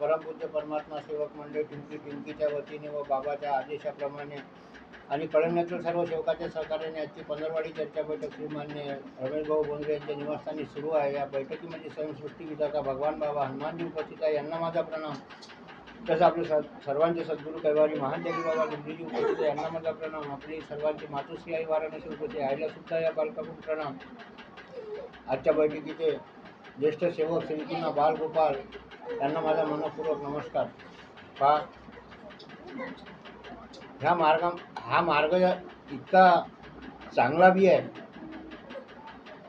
परमपूज्य परमात्मा सेवक मंडळ टिंकी टिंकीच्या वतीने व बाबाच्या आदेशाप्रमाणे आणि कळण्यातील सर्व सेवकाच्या सहकार्याने आजची पंधरवाडी चर्चा बैठक श्रीमान्य रमेशभाऊ बोंद्रे यांच्या निवासस्थानी सुरू आहे. या बैठकीमध्ये स्वयंसृष्टी विधाता भगवान बाबा हनुमानजी उपस्थित आहे. यांना माझा प्रणाम. तसं आपले स सर्वांचे सद्गुरू कैवारी महानदेवी बाबा गुंडीजी उपस्थित आहे. यांना माझा प्रणाम. आपली सर्वांची मातोश्री आई वाराणसी उपस्थित आहे. आईला सुद्धा या बालकाकडून प्रणाम. आजच्या बैठकीचे ज्येष्ठ सेवक सिंकुना बालगोपाल यांना माझा मनपूर्वक नमस्कार. पहा ह्या मार्गा हा मार्ग इतका चांगला बी आहे.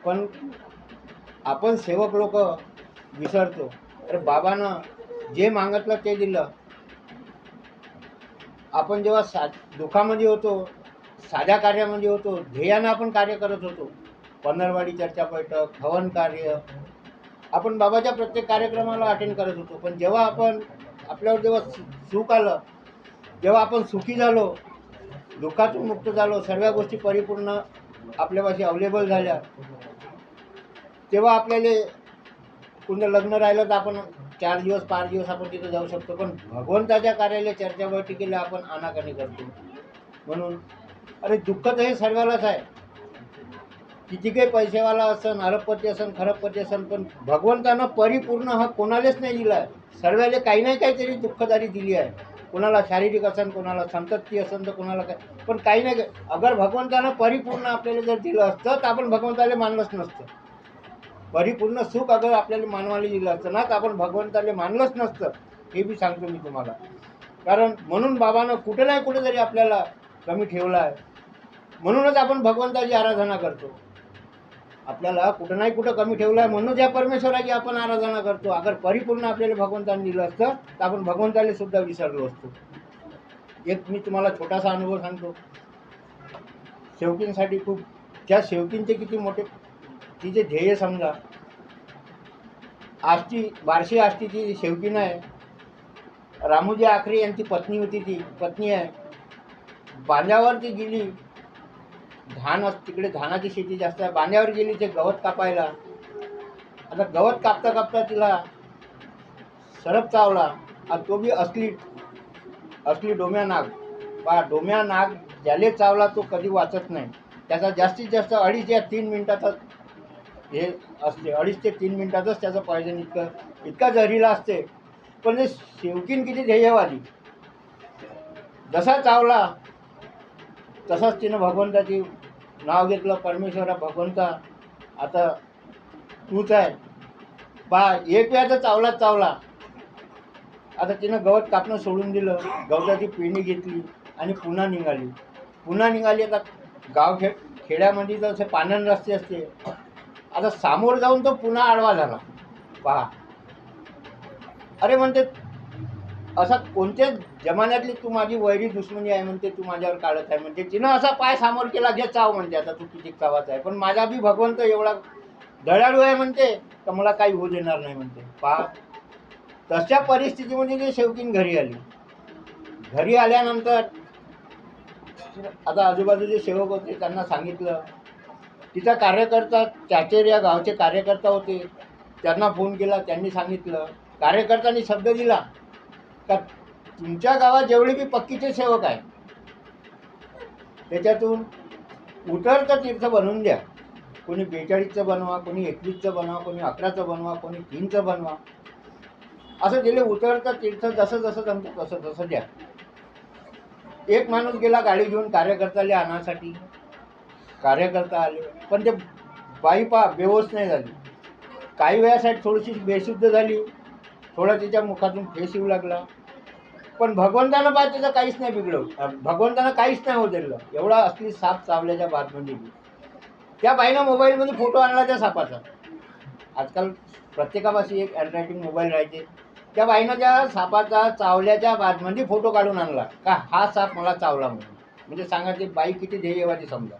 पण आपण सेवक लोक विसरतो. अरे बाबानं जे मागितलं ते दिलं. आपण जेव्हा सा दुःखामध्ये होतो साध्या कार्यामध्ये होतो ध्येयानं आपण कार्य करत होतो. पंधरवाडी चर्चा बैठक हवन कार्य आपण बाबाच्या प्रत्येक कार्यक्रमाला अटेंड करत होतो. पण जेव्हा आपण आपल्यावर जेव्हा सु- सुख आलं जेव्हा आपण सुखी झालो दुःखातून मुक्त झालो सर्व गोष्टी परिपूर्ण आपल्यापाशी अवेलेबल झाल्या तेव्हा आपल्याला कोणतं लग्न राहिलं तर आपण चार दिवस पाच दिवस आपण तिथं जाऊ शकतो. पण भगवंताच्या कार्यालय चर्चा बैठकीला आपण आनाकानी करतो. म्हणून अरे दुःख तर हे सर्वालाच आहे. किती काही पैसेवाला असन अरबपती असन खरबपती असन पण भगवंतानं परिपूर्ण हा कोणालाच नाही दिला. आहे सर्वाले काही नाही काहीतरी दुःखदारी दिली आहे. कोणाला शारीरिक असन कोणाला संतती असन तर कोणाला काय. पण काही नाही काय अगर भगवंतानं परिपूर्ण आपल्याला जर दिलं असतं तर आपण भगवंताला मानलंच नसतं. परिपूर्ण सुख अगर आपल्याला मानवाला दिलं असतं ना तर आपण भगवंताला मानलंच नसतं. हे बी सांगतो मी तुम्हाला. कारण म्हणून बाबानं कुठे नाही कुठेतरी आपल्याला कमी ठेवला आहे म्हणूनच आपण भगवंताची आराधना करतो. आपल्याला कुठं नाही कुठं कमी ठेवलं आहे म्हणून या परमेश्वराची आपण आराधना करतो. अगर परिपूर्ण आपल्याला भगवंताने दिलं असतं तर आपण भगवंताला सुद्धा विसरलो असतो. एक मी तुम्हाला छोटासा अनुभव सांगतो. शेवकींसाठी खूप त्या शेवकींचे किती मोठे तिचे ध्येय समजा आष्टी बारशी आष्टीची शेवकीन आहे. रामूजी आखरे यांची पत्नी होती ती पत्नी आहे. बांध्यावर ती गेली धान अस तिकडे धानाची शेती जास्त आहे. बांध्यावर गेली ते गवत कापायला. आता गवत कापता कापता तिला सरप चावला. आणि तो बी असली असली डोम्या नाग. बा डोम्या नाग ज्याले चावला तो कधी वाचत नाही. त्याचा जास्तीत जास्त अडीच या तीन मिनटातच हे असते. अडीच ते तीन मिनटातच त्याचं पॉयझन इतकं इतका जहरीला असते. पण ते शेवकीन किती ध्येयवादी. जसा चावला तसंच तिनं भगवंताची नाव घेतलं परमेश्वरा भगवंता आता तूच आहे. बा एक वेळा तर चावलाच चावला. आता तिनं गवत कापणं सोडून दिलं गवताची पेणी घेतली आणि पुन्हा निघाली. पुन्हा निघाली आता गाव खे खेड्यामध्ये तर असे रस्ते असते. आता सामोर जाऊन तो पुन्हा आडवा झाला. पहा. अरे म्हणते असा कोणत्याच जमान्यातली तू माझी वैरी दुश्मनी आहे म्हणते तू माझ्यावर काढत आहे म्हणते तिनं असा पाय सामोर केला घे चाव म्हणते आता तू किती चावाचा आहे. पण माझा बी भगवंत एवढा दळाळू आहे म्हणते तर मला काही होऊ देणार नाही म्हणते. पहा तशा परिस्थितीमध्ये ती शेवटीन घरी आली. घरी आल्यानंतर आता आजूबाजूचे सेवक होते त्यांना सांगितलं. तिचा कार्यकर्ता चाचेर या गावचे कार्यकर्ता होते. त्यांना फोन केला त्यांनी सांगितलं. कार्यकर्त्यांनी शब्द दिला. का तुमच्या गावात जेवढे बी पक्कीचे सेवक आहे त्याच्यातून उतरतं तीर्थ बनवून द्या. कोणी बेचाळीसचं बनवा कोणी एकवीसचं बनवा कोणी अकराचं बनवा कोणी तीनचं बनवा. असं दिले उतरतं तीर्थ जसं जसं जमतं तसं तसं द्या. एक माणूस गेला गाडी घेऊन कार्यकर्त्याला आणण्यासाठी कार्यकर्ता आले पण ते बाई पा बेहोश नाही झाली. काही वेळासाठी थोडीशी बेशुद्ध झाली. थोडा तिच्या मुखातून फेस येऊ लागला. पण भगवंतानं बा त्याचं काहीच नाही बिघडवलं. भगवंतानं काहीच नाही होत दिलं एवढा असली साप चावल्याच्या बातमध्ये त्या बाईनं मोबाईलमध्ये फोटो आणला त्या सापाचा. आजकाल प्रत्येकापाशी एक अँड्रॉइडिंग मोबाईल राहायचे. त्या बाईनं त्या सापाचा चावल्याच्या बातमध्ये फोटो काढून आणला. का हा साप मला चावला म्हणून. म्हणजे सांगा बाई किती ध्येयवादी समजा.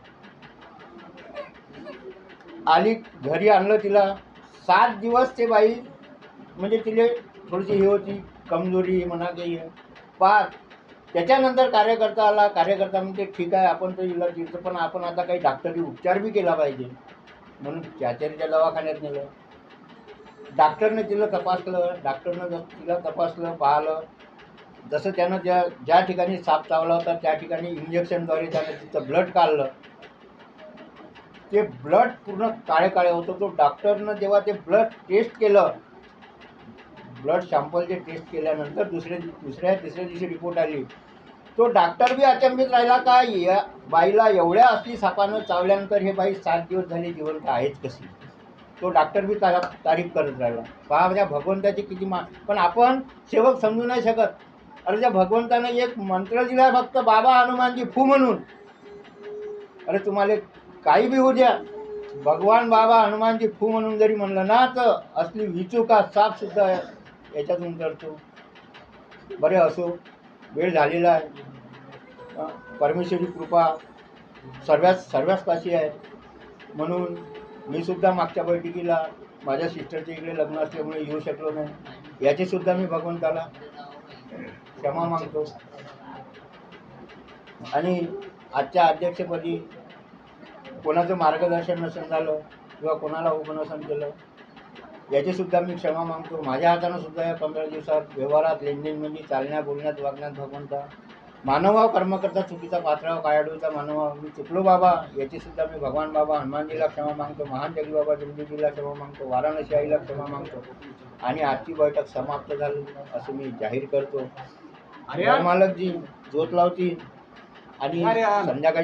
आली घरी आणलं तिला. सात दिवस ते बाई म्हणजे तिले थोडीशी हे होती कमजोरी म्हणा काही. पार. त्याच्यानंतर कार्यकर्ता आला कार्यकर्ता म्हणते ठीक आहे आपण तर इला तिथं पण आपण आता काही डॉक्टरी उपचार बी केला पाहिजे. म्हणून चाचरीच्या दवाखान्यात नेलं. डॉक्टरने तिला तपासलं डॉक्टरनं जर तिला तपासलं पाहिलं जसं त्यानं ज्या ज्या ठिकाणी साप चावला होता त्या ठिकाणी इंजेक्शनद्वारे त्यानं तिचं ब्लड काढलं. ते ब्लड पूर्ण काळे काळे होतं. तो डॉक्टरनं जेव्हा ते ब्लड टेस्ट केलं ब्लड सॅम्पलचे टेस्ट केल्यानंतर दुसऱ्या दुसऱ्या तिसऱ्या दिवशी रिपोर्ट आली. तो डॉक्टर बी अचंबित राहिला का? या बाईला एवढ्या असली सापानं चावल्यानंतर हे बाई सात दिवस झाले जिवंत आहेच कशी? तो डॉक्टर बी तारा तारीफ करत राहिला. पहा त्या भगवंताची किती मा पण आपण सेवक समजू नाही शकत. अरे त्या भगवंतानं एक मंत्र दिला फक्त बाबा हनुमानजी फू म्हणून. अरे तुम्हाला काही बी होऊ द्या. भगवान बाबा हनुमानजी फू म्हणून जरी म्हणलं ना तर असली विचूका साफसुद्धा याच्यातून करतो बरे असो वेळ झालेला आहे. परमेश्वरी कृपा सर्व्याच सर्व्याच पाशी आहे. म्हणून मी सुद्धा मागच्या बैठकीला माझ्या सिस्टरच्या इकडे लग्न असल्यामुळे येऊ शकलो नाही. याचीसुद्धा मी भगवंताला क्षमा मागतो. आणि आजच्या अध्यक्षपदी कोणाचं मार्गदर्शन नसेल झालं किंवा कोणाला उपनसन केलं याची सुद्धा मी क्षमा मागतो. माझ्या हातानं सुद्धा या पंधरा दिवसात व्यवहारात लेनदेनमध्ये चालण्यात बोलण्यात वागण्यात भगवंता मानवाव कर्म करता चुकीचा पात्राव कायाडूचा मानवाव मी चुकलो बाबा याची सुद्धा मी भगवान बाबा हनुमानजीला क्षमा मागतो महान जगी बाबा जगदीजीला क्षमा मागतो वाराणसी आईला क्षमा मागतो. आणि आजची बैठक समाप्त झाली असं मी जाहीर करतो. मालकजी जोत लावतील आणि. संध्याकाळी